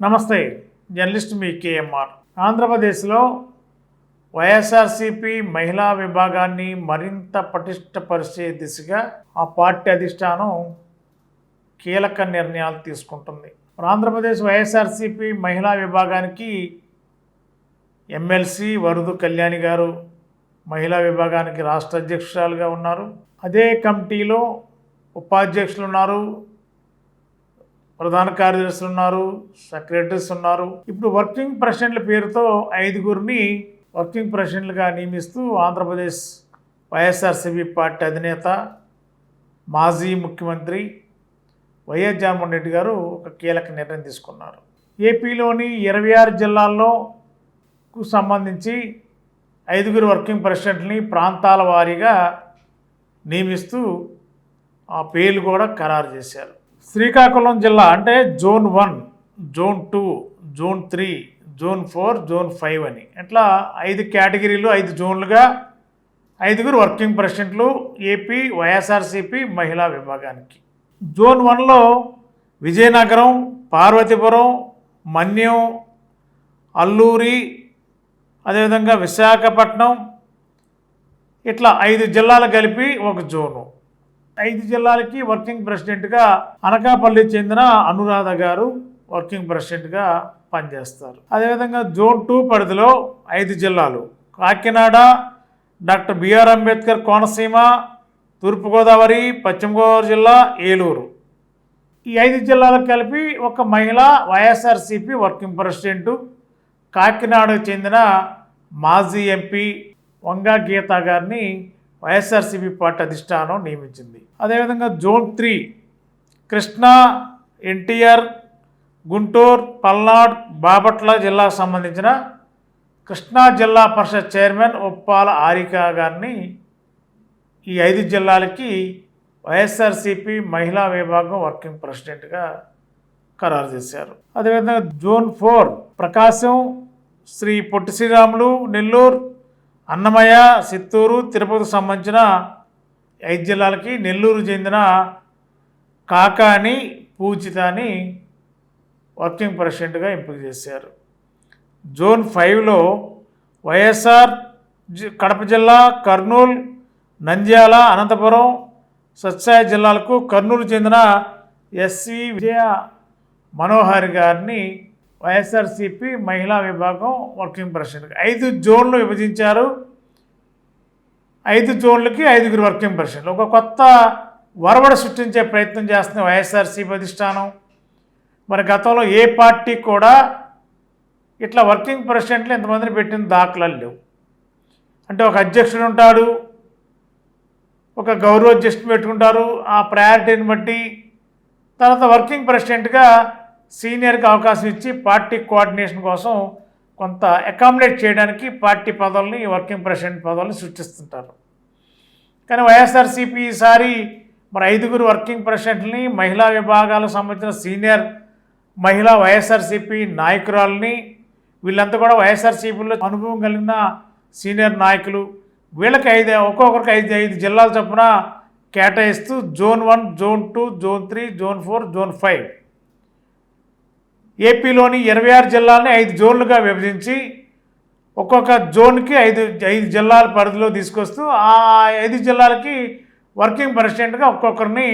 నమస్తే జర్నలిస్ట్ మీ కేఎంఆర్. ఆంధ్రప్రదేశ్లో వైఎస్ఆర్సీపీ మహిళా విభాగాన్ని మరింత పటిష్టపరిచే దిశగా ఆ పార్టీ అధిష్టానం కీలక నిర్ణయాలు తీసుకుంటుంది. ఆంధ్రప్రదేశ్ వైఎస్ఆర్సీపీ మహిళా విభాగానికి ఎమ్మెల్సీ వరుదు కళ్యాణి గారు మహిళా విభాగానికి రాష్ట్ర అధ్యక్షురాలుగా ఉన్నారు. అదే కమిటీలో ఉపాధ్యక్షులు ఉన్నారు ప్రధాన కార్యదర్శులు ఉన్నారు సెక్రటరీస్ ఉన్నారు. ఇప్పుడు వర్కింగ్ ప్రెసిడెంట్ల పేరుతో ఐదుగురిని వర్కింగ్ ప్రెసిడెంట్లుగా నియమిస్తూ ఆంధ్రప్రదేశ్ వైఎస్ఆర్సీపీ పార్టీ అధినేత మాజీ ముఖ్యమంత్రి వైఎస్ జగన్మోహన్ రెడ్డి గారు ఒక కీలక నిర్ణయం తీసుకున్నారు. ఏపీలోని ఇరవై ఆరు జిల్లాల్లోకు సంబంధించి ఐదుగురు వర్కింగ్ ప్రెసిడెంట్ని ప్రాంతాల వారీగా నియమిస్తూ ఆ పేర్లు కూడా ఖరారు చేశారు. శ్రీకాకుళం జిల్లా అంటే zone one zone two zone three zone four zone five అని. ఇట్లా ఐదు కేటగిరీలు ఐదు జోన్లుగా ఐదుగురు వర్కింగ్ ప్రెసిడెంట్లు ఏపీ వైఎస్ఆర్సీపీ మహిళా విభాగానికి. జోన్ వన్లో విజయనగరం పార్వతీపురం మన్యం అల్లూరి అదేవిధంగా విశాఖపట్నం ఇట్లా ఐదు జిల్లాలు కలిపి ఒక జోను. ఐదు జిల్లాలకి వర్కింగ్ ప్రెసిడెంట్గా అనకాపల్లి చెందిన అనురాధ గారు వర్కింగ్ ప్రెసిడెంట్గా పనిచేస్తారు. అదేవిధంగా జోన్ టూ పరిధిలో ఐదు జిల్లాలు Kakinada doctor B R Ambedkar Konaseema తూర్పుగోదావరి పశ్చిమ గోదావరి జిల్లా ఏలూరు. ఈ ఐదు జిల్లాలకు కలిపి ఒక మహిళ వైఎస్ఆర్సీపీ వర్కింగ్ ప్రెసిడెంట్ కాకినాడకు చెందిన మాజీ ఎంపీ వంగా గీత గారిని వైఎస్ఆర్సీపీ పార్టీ అధిష్టానం నియమించింది. అదేవిధంగా జోన్ త్రీ కృష్ణా ఎన్టీఆర్ గుంటూరు పల్నాడు బాపట్ల జిల్లాకు సంబంధించిన కృష్ణా జిల్లా పరిషత్ చైర్మన్ ఉప్పాల ఆరిక గారిని ఈ ఐదు జిల్లాలకి వైఎస్ఆర్సీపీ మహిళా విభాగం వర్కింగ్ ప్రెసిడెంట్గా ఖరారు చేశారు. అదేవిధంగా జోన్ ఫోర్ ప్రకాశం శ్రీ పొట్టి శ్రీరాములు నెల్లూరు అన్నమయ్య చిత్తూరు తిరుపతికి సంబంధించిన ఐదు జిల్లాలకి నెల్లూరు చెందిన కాకాని పూజితాని వర్కింగ్ ప్రెసిడెంట్గా ఎంపిక చేశారు. జోన్ ఫైవ్లో వైఎస్ఆర్ జి- కడప జిల్లా కర్నూలు నంద్యాల అనంతపురం సత్సాయ జిల్లాలకు కర్నూలు చెందిన ఎస్వి విజయ మనోహర్ గారిని వైఎస్ఆర్సిపి మహిళా విభాగం వర్కింగ్ ప్రెసిడెంట్. ఐదు జోన్లు విభజించారు. ఐదు జోన్లకి ఐదుగురు వర్కింగ్ ప్రెసిడెంట్లు. ఒక కొత్త వరవడ సృష్టించే ప్రయత్నం చేస్తుంది వైఎస్ఆర్సీపీ అధిష్టానం. మరి గతంలో ఏ పార్టీ కూడా ఇట్లా వర్కింగ్ ప్రెసిడెంట్లు ఇంతమందిని పెట్టిన దాఖలాలు లేవు. అంటే ఒక అధ్యక్షుడు ఉంటాడు ఒక గౌరవ అధ్యక్షుడు పెట్టుకుంటారు. ఆ ప్రయారిటీని బట్టి తర్వాత వర్కింగ్ ప్రెసిడెంట్గా సీనియర్కి అవకాశం ఇచ్చి పార్టీ కోఆర్డినేషన్ కోసం కొంత అకామిడేట్ చేయడానికి పార్టీ పదవుల్ని వర్కింగ్ ప్రెసిడెంట్ పదవుల్ని సృష్టిస్తుంటారు. కానీ వైఎస్ఆర్సీపీ ఈసారి మరి ఐదుగురు వర్కింగ్ ప్రెసిడెంట్ని మహిళా విభాగాలకు సంబంధించిన సీనియర్ మహిళా వైఎస్ఆర్సీపీ నాయకురాలని వీళ్ళంతా కూడా వైఎస్ఆర్సీపీలో అనుభవం కలిగిన సీనియర్ నాయకులు. వీళ్ళకి ఐదు ఒక్కొక్కరికి ఐదు ఐదు జిల్లాల చొప్పున కేటాయిస్తూ zone one zone two zone three zone four zone five. ఏపీలోని ఇరవై ఆరు జిల్లాలని ఐదు జోన్లుగా విభజించి ఒక్కొక్క జోన్కి ఐదు ఐదు జిల్లాల పరిధిలో తీసుకొస్తూ ఆ ఐదు జిల్లాలకి వర్కింగ్ ప్రెసిడెంట్గా ఒక్కొక్కరిని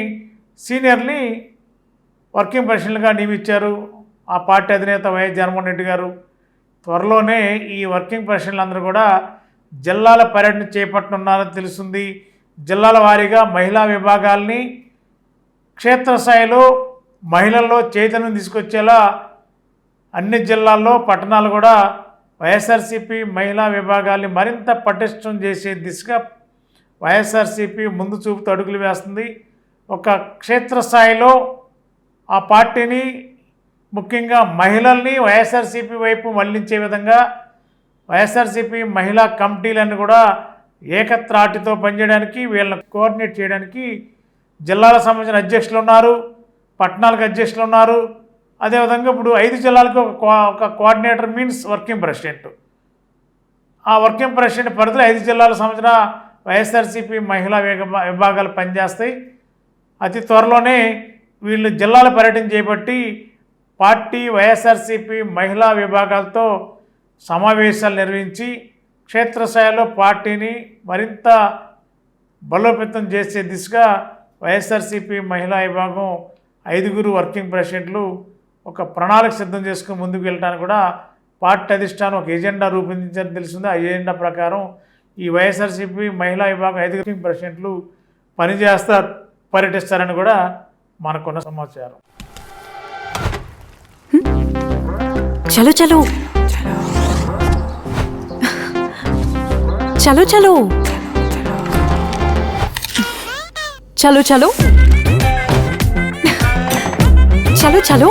సీనియర్ని వర్కింగ్ ప్రెసిడెంట్గా నియమించారు. ఆ పార్టీ అధినేత వైఎస్ జగన్మోహన్ రెడ్డి గారు. త్వరలోనే ఈ వర్కింగ్ ప్రెసిడెంట్లందరూ కూడా జిల్లాల పర్యటన చేపట్టనున్నారని తెలుస్తుంది. జిల్లాల వారీగా మహిళా విభాగాల్ని క్షేత్రస్థాయిలో మహిళల్లో చైతన్యం తీసుకొచ్చేలా అన్ని జిల్లాల్లో పట్టణాలు కూడా వైఎస్ఆర్సీపీ మహిళా విభాగాల్ని మరింత పటిష్టం చేసే దిశగా వైఎస్ఆర్సీపీ ముందు చూపుతూ అడుగులు వేస్తుంది. ఒక క్షేత్రస్థాయిలో ఆ పార్టీని ముఖ్యంగా మహిళల్ని వైఎస్ఆర్సీపీ వైపు మళ్ళించే విధంగా వైఎస్ఆర్సీపీ మహిళా కమిటీలను కూడా ఏకత్రాటితో పనిచేయడానికి వీళ్ళని కోఆర్డినేట్ చేయడానికి జిల్లాల సంబంధించిన అధ్యక్షులు ఉన్నారు పట్టణాలకు అధ్యక్షులు ఉన్నారు. అదేవిధంగా ఇప్పుడు ఐదు జిల్లాలకు ఒక కో- ఒక కోఆర్డినేటర్ మీన్స్ వర్కింగ్ ప్రెసిడెంట్. ఆ వర్కింగ్ ప్రెసిడెంట్ పరిధిలో ఐదు జిల్లాలకు సంబంధించిన వైఎస్ఆర్సీపీ మహిళా విభాగాలు పనిచేస్తాయి. అతి త్వరలోనే వీళ్ళు జిల్లాల పర్యటన చేపట్టి పార్టీ వైఎస్ఆర్సీపీ మహిళా విభాగాలతో సమావేశాలు నిర్వహించి క్షేత్రస్థాయిలో పార్టీని మరింత బలోపేతం చేసే దిశగా వైఎస్ఆర్సీపీ మహిళా విభాగం ఐదుగురు వర్కింగ్ ప్రెసిడెంట్లు ఒక ప్రణాళిక సిద్ధం చేసుకుని ముందుకు వెళ్ళడానికి కూడా పార్టీ అధిష్టానం ఒక ఎజెండా రూపొందించారని తెలిసింది ఆ ఎజెండా ప్రకారం ఈ వైఎస్ఆర్సీపీ మహిళా విభాగం ఐదుగురు ప్రెసిడెంట్లు పనిచేస్తారు పర్యటిస్తారని కూడా మనకున్న సమాచారం. చలో చలో. చలో చలో. చలో చలో. చలో చలో.